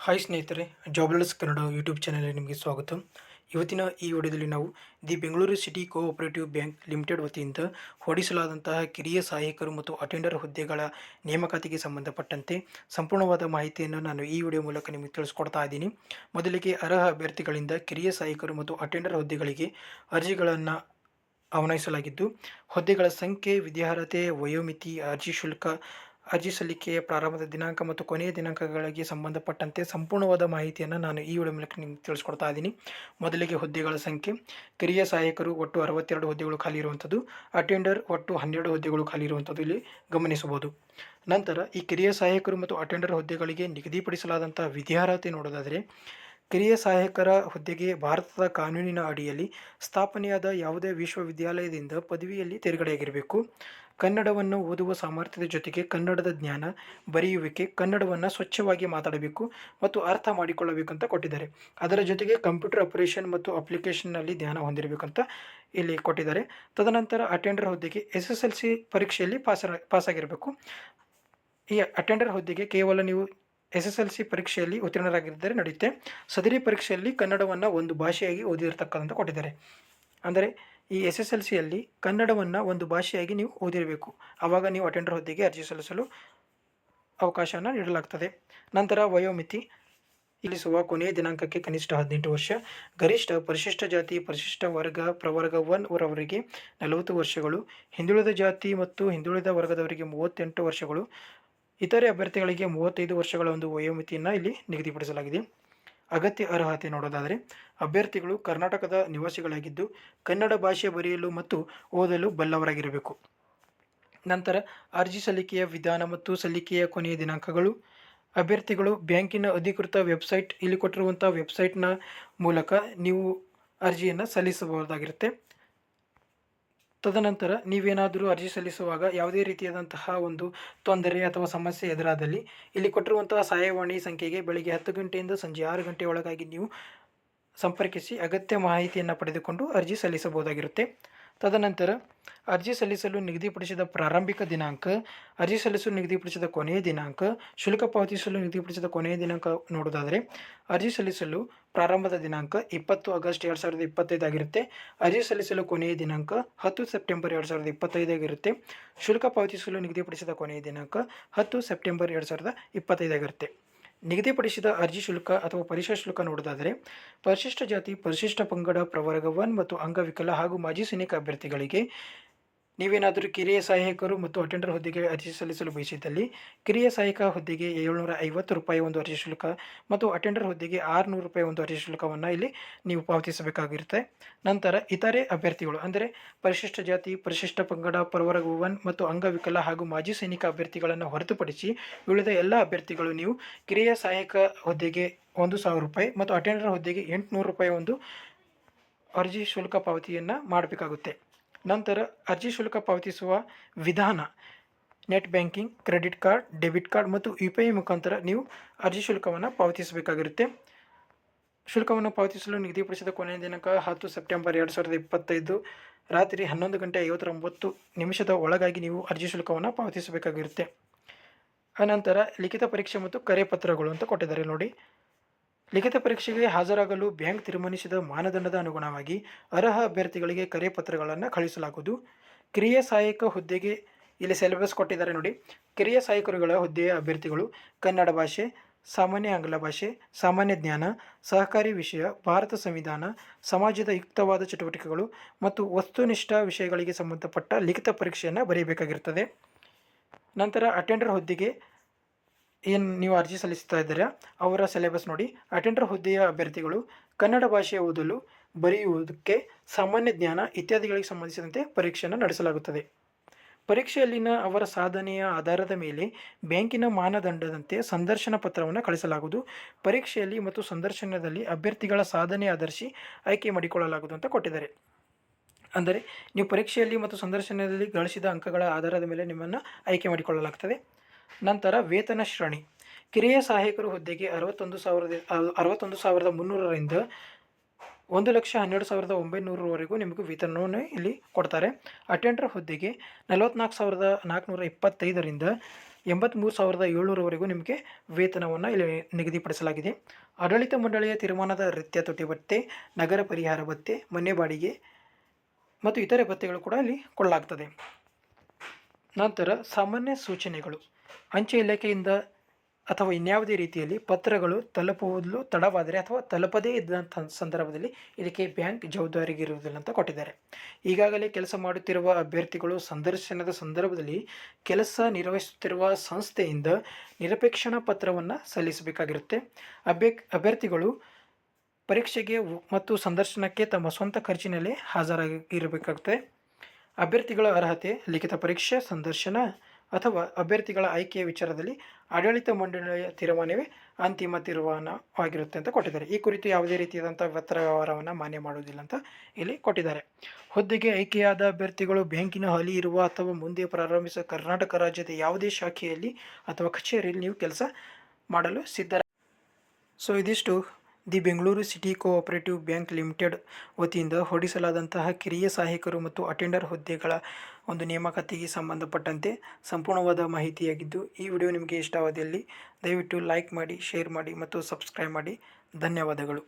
Hi ಸ್ನೇಹಿತರೆ jobless Kannada YouTube ಚಾನಲ್ಗೆ ನಿಮಗೆ ಸ್ವಾಗತ. ಇವತ್ತಿನ ಈ ವಿಡಿಯೋದಲ್ಲಿ ನಾವು the Bengaluru city cooperative bank limited ವತಿಯಿಂದ ಹೊಡಿಸಲಾದಂತಹ ಕಿರಿಯ ಸಹಾಯಕರು ಮತ್ತು ಅಟೆಂಡರ್ ಹುದ್ದೆಗಳ ನೇಮಕಾತಿಗೆ ಸಂಬಂಧಪಟ್ಟಂತೆ ಸಂಪೂರ್ಣವಾದ ಮಾಹಿತಿಯನ್ನು ನಾನು ಈ ವಿಡಿಯೋ ಮೂಲಕ ನಿಮಗೆ ತಿಳಿಸ್ಕೊಡ್ತಾ ಇದ್ದೀನಿ. ಮೊದಲಿಗೆ ಅರ್ಹ ಅಭ್ಯರ್ಥಿಗಳಿಂದ ಕಿರಿಯ ಸಹಾಯಕರು ಮತ್ತು ಅಟೆಂಡರ್ ಹುದ್ದೆಗಳಿಗೆ ಅರ್ಜಿಗಳನ್ನು ಆಹ್ವಾನಿಸಲಾಗಿದ್ದು ಹುದ್ದೆಗಳ ಸಂಖ್ಯೆ, ವಿದ್ಯಾರ್ಹತೆ, ವಯೋಮಿತಿ, ಅರ್ಜಿ ಶುಲ್ಕ ಅರ್ಜಿ ಸಲ್ಲಿಕೆಯ ಪ್ರಾರಂಭದ ದಿನಾಂಕ ಮತ್ತು ಕೊನೆಯ ದಿನಾಂಕಗಳಿಗೆ ಸಂಬಂಧಪಟ್ಟಂತೆ ಸಂಪೂರ್ಣವಾದ ಮಾಹಿತಿಯನ್ನು ನಾನು ಈ ವಿಡಿಯೋ ಮೂಲಕ ನಿಮಗೆ ತಿಳಿಸ್ಕೊಡ್ತಾ ಇದ್ದೀನಿ. ಮೊದಲಿಗೆ ಹುದ್ದೆಗಳ ಸಂಖ್ಯೆ. ಕಿರಿಯ ಸಹಾಯಕರು ಒಟ್ಟು ಅರವತ್ತೆರಡು ಹುದ್ದೆಗಳು ಖಾಲಿ ಇರುವಂಥದ್ದು. ಅಟೆಂಡರ್ ಒಟ್ಟು ಹನ್ನೆರಡು ಹುದ್ದೆಗಳು ಖಾಲಿ ಇರುವಂಥದ್ದು ಇಲ್ಲಿ ಗಮನಿಸಬಹುದು. ನಂತರ ಈ ಕಿರಿಯ ಸಹಾಯಕರು ಮತ್ತು ಅಟೆಂಡರ್ ಹುದ್ದೆಗಳಿಗೆ ನಿಗದಿಪಡಿಸಲಾದಂಥ ವಿದ್ಯಾರ್ಹತೆ ನೋಡೋದಾದರೆ, ಕಿರಿಯ ಸಹಾಯಕರ ಹುದ್ದೆಗೆ ಭಾರತದ ಕಾನೂನಿನ ಅಡಿಯಲ್ಲಿ ಸ್ಥಾಪನೆಯಾದ ಯಾವುದೇ ವಿಶ್ವವಿದ್ಯಾಲಯದಿಂದ ಪದವಿಯಲ್ಲಿ ತೇರ್ಗಡೆಯಾಗಿರಬೇಕು. ಕನ್ನಡವನ್ನು ಓದುವ ಸಾಮರ್ಥ್ಯದ ಜೊತೆಗೆ ಕನ್ನಡದ ಜ್ಞಾನ ಬರೆಯುವಿಕೆ, ಕನ್ನಡವನ್ನು ಸ್ವಚ್ಛವಾಗಿ ಮಾತಾಡಬೇಕು ಮತ್ತು ಅರ್ಥ ಮಾಡಿಕೊಳ್ಳಬೇಕು ಅಂತ ಕೊಟ್ಟಿದ್ದಾರೆ. ಅದರ ಜೊತೆಗೆ ಕಂಪ್ಯೂಟರ್ ಆಪರೇಷನ್ ಮತ್ತು ಅಪ್ಲಿಕೇಶನ್ನಲ್ಲಿ ಧ್ಯಾನ ಅಂತ ಇಲ್ಲಿ ಕೊಟ್ಟಿದ್ದಾರೆ. ತದನಂತರ ಅಟೆಂಡರ್ ಹುದ್ದೆಗೆ ಎಸ್ ಎಸ್ ಎಲ್ ಸಿ ಪರೀಕ್ಷೆಯಲ್ಲಿ ಪಾಸ್ ಪಾಸಾಗಿರಬೇಕು. ಈ ಅಟೆಂಡರ್ ಹುದ್ದೆಗೆ ಕೇವಲ ನೀವು ಎಸ್ ಎಸ್ ಎಲ್ ಸಿ ಪರೀಕ್ಷೆಯಲ್ಲಿ ಉತ್ತೀರ್ಣರಾಗಿದ್ದರೆ ನಡೆಯುತ್ತೆ. ಸದರಿ ಪರೀಕ್ಷೆಯಲ್ಲಿ ಕನ್ನಡವನ್ನು ಒಂದು ಭಾಷೆಯಾಗಿ ಓದಿರ್ತಕ್ಕಂಥ ಕೊಟ್ಟಿದ್ದಾರೆ. ಅಂದರೆ ಈ ಎಸ್ ಎಸ್ ಎಲ್ ಸಿಯಲ್ಲಿ ಕನ್ನಡವನ್ನು ಒಂದು ಭಾಷೆಯಾಗಿ ನೀವು ಓದಿರಬೇಕು. ಆವಾಗ ನೀವು ಅಟೆಂಡರ್ ಹುದ್ದೆಗೆ ಅರ್ಜಿ ಸಲ್ಲಿಸಲು ಅವಕಾಶವನ್ನು ನೀಡಲಾಗ್ತದೆ. ನಂತರ ವಯೋಮಿತಿ ಇಲ್ಲಿಸುವ ಕೊನೆಯ ದಿನಾಂಕಕ್ಕೆ ಕನಿಷ್ಠ ಹದಿನೆಂಟು ವರ್ಷ, ಗರಿಷ್ಠ ಪರಿಶಿಷ್ಟ ಜಾತಿ, ಪರಿಶಿಷ್ಟ ವರ್ಗ, ಪ್ರವರ್ಗ ಒನ್ ಅವರವರಿಗೆ ನಲವತ್ತು ವರ್ಷಗಳು, ಹಿಂದುಳಿದ ಜಾತಿ ಮತ್ತು ಹಿಂದುಳಿದ ವರ್ಗದವರಿಗೆ ಮೂವತ್ತೆಂಟು ವರ್ಷಗಳು, ಇತರೆ ಅಭ್ಯರ್ಥಿಗಳಿಗೆ ಮೂವತ್ತೈದು ವರ್ಷಗಳ ಒಂದು ವಯೋಮಿತಿಯನ್ನು ಇಲ್ಲಿ ನಿಗದಿಪಡಿಸಲಾಗಿದೆ. ಅಗತ್ಯ ಅರ್ಹತೆ ನೋಡೋದಾದರೆ, ಅಭ್ಯರ್ಥಿಗಳು ಕರ್ನಾಟಕದ ನಿವಾಸಿಗಳಾಗಿದ್ದು, ಕನ್ನಡ ಭಾಷೆ ಬರೆಯಲು ಮತ್ತು ಓದಲು ಬಲ್ಲವರಾಗಿರಬೇಕು. ನಂತರ ಅರ್ಜಿ ಸಲ್ಲಿಕೆಯ ವಿಧಾನ ಮತ್ತು ಸಲ್ಲಿಕೆಯ ಕೊನೆಯ ದಿನಾಂಕಗಳು. ಅಭ್ಯರ್ಥಿಗಳು ಬ್ಯಾಂಕಿನ ಅಧಿಕೃತ ವೆಬ್ಸೈಟ್, ಇಲ್ಲಿ ಕೊಟ್ಟಿರುವಂಥ ವೆಬ್ಸೈಟ್ನ ಮೂಲಕ ನೀವು ಅರ್ಜಿಯನ್ನು ಸಲ್ಲಿಸಬಹುದಾಗಿರುತ್ತೆ. ತದನಂತರ ನೀವೇನಾದರೂ ಅರ್ಜಿ ಸಲ್ಲಿಸುವಾಗ ಯಾವುದೇ ರೀತಿಯಾದಂತಹ ಒಂದು ತೊಂದರೆ ಅಥವಾ ಸಮಸ್ಯೆ ಎದುರಾದಲ್ಲಿ ಇಲ್ಲಿ ಕೊಟ್ಟಿರುವಂತಹ ಸಹಾಯವಾಣಿ ಸಂಖ್ಯೆಗೆ ಬೆಳಗ್ಗೆ ಹತ್ತು ಗಂಟೆಯಿಂದ ಸಂಜೆ ಆರು ಗಂಟೆ ಒಳಗಾಗಿ ನೀವು ಸಂಪರ್ಕಿಸಿ ಅಗತ್ಯ ಮಾಹಿತಿಯನ್ನು ಪಡೆದುಕೊಂಡು ಅರ್ಜಿ ಸಲ್ಲಿಸಬಹುದಾಗಿರುತ್ತೆ. ತದನಂತರ ಅರ್ಜಿ ಸಲ್ಲಿಸಲು ನಿಗದಿಪಡಿಸಿದ ಪ್ರಾರಂಭಿಕ ದಿನಾಂಕ, ಅರ್ಜಿ ಸಲ್ಲಿಸಲು ನಿಗದಿಪಡಿಸಿದ ಕೊನೆಯ ದಿನಾಂಕ, ಶುಲ್ಕ ಪಾವತಿಸಲು ನಿಗದಿಪಡಿಸಿದ ಕೊನೆಯ ದಿನಾಂಕ ನೋಡೋದಾದರೆ ಅರ್ಜಿ ಸಲ್ಲಿಸಲು ಪ್ರಾರಂಭದ ದಿನಾಂಕ ಇಪ್ಪತ್ತು ಆಗಸ್ಟ್ ಎರಡು ಸಾವಿರದ ಇಪ್ಪತ್ತೈದು ಆಗಿರುತ್ತೆ. ಅರ್ಜಿ ಸಲ್ಲಿಸಲು ಕೊನೆಯ ದಿನಾಂಕ ಹತ್ತು ಸೆಪ್ಟೆಂಬರ್ ಎರಡು ಸಾವಿರದ ಇಪ್ಪತ್ತೈದಾಗಿರುತ್ತೆ ಶುಲ್ಕ ಪಾವತಿಸಲು ನಿಗದಿಪಡಿಸಿದ ಕೊನೆಯ ದಿನಾಂಕ ಹತ್ತು ಸೆಪ್ಟೆಂಬರ್ ಎರಡು ಸಾವಿರದ ಇಪ್ಪತ್ತೈದಾಗಿರುತ್ತೆ ನಿಗದಿಪಡಿಸಿದ ಅರ್ಜಿ ಶುಲ್ಕ ಅಥವಾ ಪರೀಕ್ಷಾ ಶುಲ್ಕ ನೋಡೋದಾದರೆ, ಪರಿಶಿಷ್ಟ ಜಾತಿ, ಪರಿಶಿಷ್ಟ ಪಂಗಡ, ಪ್ರವರ್ಗ ಒನ್ ಮತ್ತು ಅಂಗವಿಕಲ ಹಾಗೂ ಮಾಜಿ ಸೈನಿಕ ಅಭ್ಯರ್ಥಿಗಳಿಗೆ ನೀವೇನಾದರೂ ಕಿರಿಯ ಸಹಾಯಕರು ಮತ್ತು ಅಟೆಂಡರ್ ಹುದ್ದೆಗೆ ಅರ್ಜಿ ಸಲ್ಲಿಸಲು ಬಯಸಿದಲ್ಲಿ, ಕಿರಿಯ ಸಹಾಯಕ ಹುದ್ದೆಗೆ ಏಳ್ನೂರ ಐವತ್ತು ರೂಪಾಯಿ ಒಂದು ಅರ್ಜಿ ಶುಲ್ಕ ಮತ್ತು ಅಟೆಂಡರ್ ಹುದ್ದೆಗೆ ಆರುನೂರು ರೂಪಾಯಿ ಒಂದು ಅರ್ಜಿ ಶುಲ್ಕವನ್ನು ಇಲ್ಲಿ ನೀವು ಪಾವತಿಸಬೇಕಾಗಿರುತ್ತೆ. ನಂತರ ಇತರೆ ಅಭ್ಯರ್ಥಿಗಳು ಅಂದರೆ ಪರಿಶಿಷ್ಟ ಜಾತಿ, ಪರಿಶಿಷ್ಟ ಪಂಗಡ ಪರವರ್ಗ ಒನ್ ಮತ್ತು ಅಂಗವಿಕಲ ಹಾಗೂ ಮಾಜಿ ಸೈನಿಕ ಅಭ್ಯರ್ಥಿಗಳನ್ನು ಹೊರತುಪಡಿಸಿ ಉಳಿದ ಎಲ್ಲ ಅಭ್ಯರ್ಥಿಗಳು ನೀವು ಕಿರಿಯ ಸಹಾಯಕ ಹುದ್ದೆಗೆ ಒಂದು ಸಾವಿರ ರೂಪಾಯಿ ಮತ್ತು ಅಟೆಂಡರ್ ಹುದ್ದೆಗೆ ಎಂಟುನೂರು ರೂಪಾಯಿ ಒಂದು ಅರ್ಜಿ ಶುಲ್ಕ ಪಾವತಿಯನ್ನು ಮಾಡಬೇಕಾಗುತ್ತೆ. ನಂತರ ಅರ್ಜಿ ಶುಲ್ಕ ಪಾವತಿಸುವ ವಿಧಾನ. Net banking, credit card, debit card ಮತ್ತು ಯು ಪಿ ಐ ಮುಖಾಂತರ ನೀವು ಅರ್ಜಿ ಶುಲ್ಕವನ್ನು ಪಾವತಿಸಬೇಕಾಗಿರುತ್ತೆ. ಶುಲ್ಕವನ್ನು ಪಾವತಿಸಲು ನಿಗದಿಪಡಿಸಿದ ಕೊನೆಯ ದಿನಾಂಕ ಹತ್ತು ಸೆಪ್ಟೆಂಬರ್ ಎರಡು ಸಾವಿರದ ಇಪ್ಪತ್ತೈದು, ರಾತ್ರಿ ಹನ್ನೊಂದು ಗಂಟೆ ಐವತ್ತೊಂಬತ್ತು ನಿಮಿಷದ ಒಳಗಾಗಿ ನೀವು ಅರ್ಜಿ ಶುಲ್ಕವನ್ನು ಪಾವತಿಸಬೇಕಾಗಿರುತ್ತೆ. ಅನಂತರ ಲಿಖಿತ ಪರೀಕ್ಷೆ ಮತ್ತು ಕರೆ ಪತ್ರಗಳು ಅಂತ ಕೊಟ್ಟಿದ್ದಾರೆ ನೋಡಿ. ಲಿಖಿತ ಪರೀಕ್ಷೆಗೆ ಹಾಜರಾಗಲು ಬ್ಯಾಂಕ್ ತೀರ್ಮಾನಿಸಿದ ಮಾನದಂಡದ ಅನುಗುಣವಾಗಿ ಅರ್ಹ ಅಭ್ಯರ್ಥಿಗಳಿಗೆ ಕರೆ ಪತ್ರಗಳನ್ನು ಕಳಿಸಲಾಗುವುದು ಕಿರಿಯ ಸಹಾಯಕ ಹುದ್ದೆಗೆ ಇಲ್ಲಿ ಸಿಲೆಬಸ್ ಕೊಟ್ಟಿದ್ದಾರೆ ನೋಡಿ. ಕಿರಿಯ ಸಹಾಯಕರುಗಳ ಹುದ್ದೆಯ ಅಭ್ಯರ್ಥಿಗಳು ಕನ್ನಡ ಭಾಷೆ, ಸಾಮಾನ್ಯ ಆಂಗ್ಲ ಭಾಷೆ, ಸಾಮಾನ್ಯ ಜ್ಞಾನ, ಸಹಕಾರಿ ವಿಷಯ, ಭಾರತ ಸಂವಿಧಾನ, ಸಮಾಜದ ಯುಕ್ತವಾದ ಚಟುವಟಿಕೆಗಳು ಮತ್ತು ವಸ್ತುನಿಷ್ಠ ವಿಷಯಗಳಿಗೆ ಸಂಬಂಧಪಟ್ಟ ಲಿಖಿತ ಪರೀಕ್ಷೆಯನ್ನು ಬರೆಯಬೇಕಾಗಿರುತ್ತದೆ ನಂತರ ಅಟೆಂಡರ್ ಹುದ್ದೆಗೆ ಏನು ನೀವು ಅರ್ಜಿ ಸಲ್ಲಿಸ್ತಾ ಇದ್ದೀರಾ, ಅವರ ಸಿಲೆಬಸ್ ನೋಡಿ. ಅಟೆಂಡರ್ ಹುದ್ದೆಯ ಅಭ್ಯರ್ಥಿಗಳು, ಕನ್ನಡ ಭಾಷೆ ಓದಲು ಬರೆಯುವುದಕ್ಕೆ ಸಾಮಾನ್ಯ ಜ್ಞಾನ ಇತ್ಯಾದಿಗಳಿಗೆ ಸಂಬಂಧಿಸಿದಂತೆ ಪರೀಕ್ಷೆಯನ್ನು ನಡೆಸಲಾಗುತ್ತದೆ. ಪರೀಕ್ಷೆಯಲ್ಲಿನ ಅವರ ಸಾಧನೆಯ ಆಧಾರದ ಮೇಲೆ ಬ್ಯಾಂಕಿನ ಮಾನದಂಡದಂತೆ ಸಂದರ್ಶನ ಪತ್ರವನ್ನು ಕಳಿಸಲಾಗುವುದು. ಪರೀಕ್ಷೆಯಲ್ಲಿ ಮತ್ತು ಸಂದರ್ಶನದಲ್ಲಿ ಅಭ್ಯರ್ಥಿಗಳ ಸಾಧನೆ ಆಧರಿಸಿ ಆಯ್ಕೆ ಮಾಡಿಕೊಳ್ಳಲಾಗುವುದು ಅಂತ ಕೊಟ್ಟಿದ್ದಾರೆ. ಅಂದರೆ, ನೀವು ಪರೀಕ್ಷೆಯಲ್ಲಿ ಮತ್ತು ಸಂದರ್ಶನದಲ್ಲಿ ಗಳಿಸಿದ ಅಂಕಗಳ ಆಧಾರದ ಮೇಲೆ ನಿಮ್ಮನ್ನು ಆಯ್ಕೆ ಮಾಡಿಕೊಳ್ಳಲಾಗ್ತದೆ. ನಂತರ ವೇತನ ಶ್ರೇಣಿ. ಕಿರಿಯ ಸಹಾಯಕರು ಹುದ್ದೆಗೆ ಅರವತ್ತೊಂದು ಸಾವಿರದ ಅರವತ್ತೊಂದು ಸಾವಿರದ ಮುನ್ನೂರರಿಂದ ಒಂದು ಲಕ್ಷ ಹನ್ನೆರಡು ಸಾವಿರದ ಒಂಬೈನೂರವರೆಗೂ ನಿಮಗೆ ವೇತನವನ್ನು ಇಲ್ಲಿ ಕೊಡ್ತಾರೆ. ಅಟೆಂಡರ್ ಹುದ್ದೆಗೆ ನಲವತ್ನಾಲ್ಕು ಸಾವಿರದ ನಾಲ್ಕುನೂರ ಇಪ್ಪತ್ತೈದರಿಂದ ಎಂಬತ್ತ್ಮೂರು ಸಾವಿರದ ಏಳ್ನೂರವರೆಗೂ ನಿಮಗೆ ವೇತನವನ್ನು ಇಲ್ಲಿ ನಿಗದಿಪಡಿಸಲಾಗಿದೆ. ಆಡಳಿತ ಮಂಡಳಿಯ ತೀರ್ಮಾನದ ರೀತ್ಯ ತೊಟ್ಟಿ ಭತ್ತೆ, ನಗರ ಪರಿಹಾರ ಭತ್ತೆ, ಮನೆ ಬಾಡಿಗೆ ಮತ್ತು ಇತರೆ ಭತ್ಯೆಗಳು ಕೂಡ ಇಲ್ಲಿ ಕೊಡಲಾಗ್ತದೆ. ನಂತರ ಸಾಮಾನ್ಯ ಸೂಚನೆಗಳು. ಅಂಚೆ ಇಲಾಖೆಯಿಂದ ಅಥವಾ ಇನ್ಯಾವುದೇ ರೀತಿಯಲ್ಲಿ ಪತ್ರಗಳು ತಲುಪುವುದು ತಡವಾದರೆ ಅಥವಾ ತಲುಪದೇ ಇದ್ದಂಥ ಸಂದರ್ಭದಲ್ಲಿ ಇದಕ್ಕೆ ಬ್ಯಾಂಕ್ ಜವಾಬ್ದಾರಿಗಿರುವುದಿಲ್ಲ ಅಂತ ಕೊಟ್ಟಿದ್ದಾರೆ. ಈಗಾಗಲೇ ಕೆಲಸ ಮಾಡುತ್ತಿರುವ ಅಭ್ಯರ್ಥಿಗಳು ಸಂದರ್ಶನದ ಸಂದರ್ಭದಲ್ಲಿ ಕೆಲಸ ನಿರ್ವಹಿಸುತ್ತಿರುವ ಸಂಸ್ಥೆಯಿಂದ ನಿರಪೇಕ್ಷಣಾ ಪತ್ರವನ್ನು ಸಲ್ಲಿಸಬೇಕಾಗಿರುತ್ತೆ. ಅಭ್ಯ, ಅಭ್ಯರ್ಥಿಗಳು ಪರೀಕ್ಷೆಗೆ ಮತ್ತು ಸಂದರ್ಶನಕ್ಕೆ ತಮ್ಮ ಸ್ವಂತ ಖರ್ಚಿನಲ್ಲಿ ಹಾಜರಾಗಿರಬೇಕಾಗುತ್ತೆ. ಅಭ್ಯರ್ಥಿಗಳ ಅರ್ಹತೆ, ಲಿಖಿತ ಪರೀಕ್ಷೆ, ಸಂದರ್ಶನ ಅಥವಾ ಅಭ್ಯರ್ಥಿಗಳ ಆಯ್ಕೆಯ ವಿಚಾರದಲ್ಲಿ ಆಡಳಿತ ಮಂಡಳಿಯ ತೀರ್ಮಾನವೇ ಅಂತಿಮ ತೀರ್ಮಾನವಾಗಿರುತ್ತೆ ಅಂತ ಕೊಟ್ಟಿದ್ದಾರೆ. ಈ ಕುರಿತು ಯಾವುದೇ ರೀತಿಯಾದಂಥ ವ್ಯತ್ರ ವ್ಯವಹಾರವನ್ನು ಮಾನ್ಯ ಮಾಡುವುದಿಲ್ಲ ಅಂತ ಇಲ್ಲಿ ಕೊಟ್ಟಿದ್ದಾರೆ. ಹುದ್ದೆಗೆ ಆಯ್ಕೆಯಾದ ಅಭ್ಯರ್ಥಿಗಳು ಬ್ಯಾಂಕಿನ ಹಲಿ ಇರುವ ಅಥವಾ ಮುಂದೆ ಪ್ರಾರಂಭಿಸುವ ಕರ್ನಾಟಕ ರಾಜ್ಯದ ಯಾವುದೇ ಶಾಖೆಯಲ್ಲಿ ಅಥವಾ ಕಚೇರಿಯಲ್ಲಿ ನೀವು ಕೆಲಸ ಮಾಡಲು ಸಿದ್ಧರ, ಸೊ ಇದಿಷ್ಟು. The Bengaluru city cooperative bank limited ವತಿಯಿಂದ ಹೊರಡಿಸಲಾದಂತಹ ಕಿರಿಯ ಸಹಾಯಕರು ಮತ್ತು ಅಟೆಂಡರ್ ಹುದ್ದೆಗಳ ಒಂದು ನೇಮಕಾತಿಗೆ ಸಂಬಂಧಪಟ್ಟಂತೆ ಸಂಪೂರ್ಣವಾದ ಮಾಹಿತಿಯಾಗಿದ್ದು, ಈ ವಿಡಿಯೋ ನಿಮಗೆ ಇಷ್ಟವಾದಲ್ಲಿ ದಯವಿಟ್ಟು ಲೈಕ್ ಮಾಡಿ, ಶೇರ್ ಮಾಡಿ ಮತ್ತು ಸಬ್ಸ್ಕ್ರೈಬ್ ಮಾಡಿ. ಧನ್ಯವಾದಗಳು.